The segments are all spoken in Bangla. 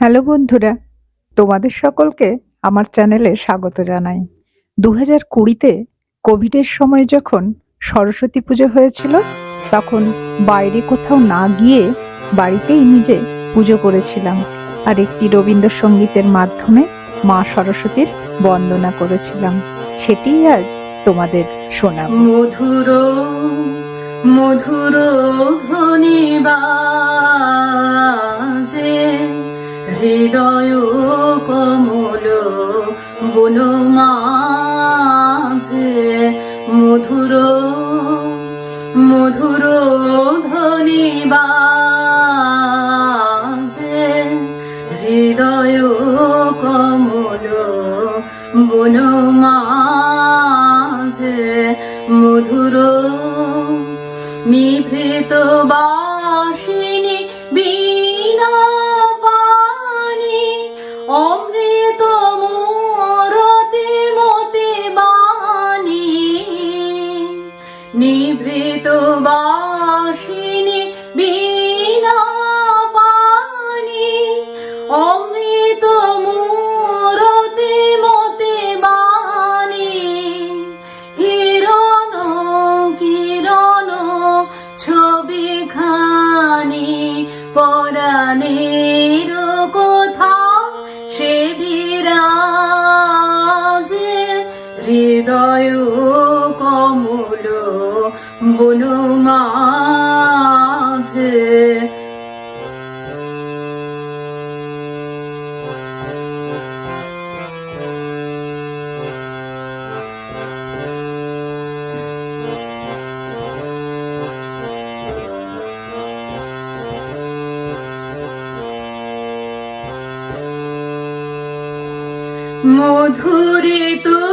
হ্যালো বন্ধুরা, তোমাদের সকলকে আমার চ্যানেলে স্বাগত জানাই। দু হাজার কুড়িতে কোভিডের সময় যখন সরস্বতী পুজো হয়েছিল, তখন বাইরে কোথাও না গিয়ে বাড়িতেই নিজে পুজো করেছিলাম আর একটি রবীন্দ্রসঙ্গীতের মাধ্যমে মা সরস্বতীর বন্দনা করেছিলাম। সেটিই আজ তোমাদের শোনাব। মধুর মধুর ধ্বনি বাজে হৃদয় কমল বন মাঝে মধুর মধুর ধ্বনি বাজে হৃদয় কমল বন মাঝে মধুর নিভৃত বাসিনী বন মাঝে। মধুরে তো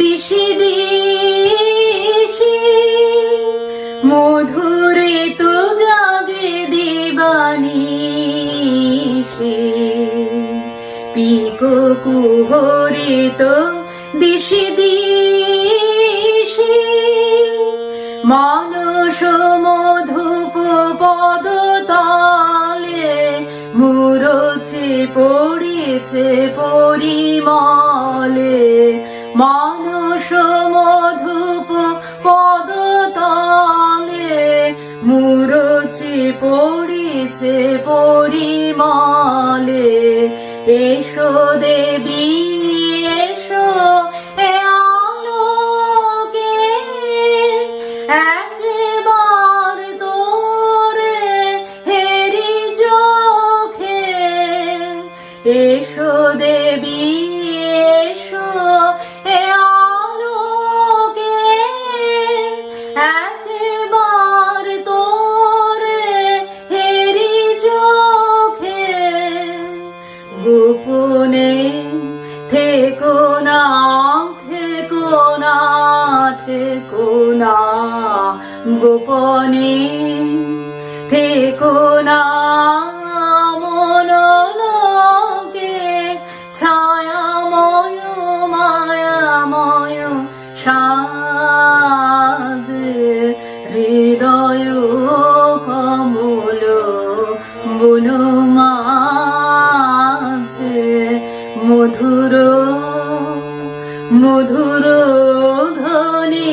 দিশি দিশি, মধুরে তো জাগে দেবানি পিকো কুহরে তো দিশি দিশি, মানস মধুপ পদ তলে, মুরছে, পড়েছে, পরিমলে। মানস মধুপ পদ তলে মুরছে পড়েছে পরিমলে। এসো দেবী, এসো এ আলোকে, একবার তোরে হেরি চোখে। এসো গোপনে থেকো না মনোলোকে ছায়াময় মায়াময় সাজে। হৃদয় কমল বন মাঝে। মধুর মধুর ধ্বনি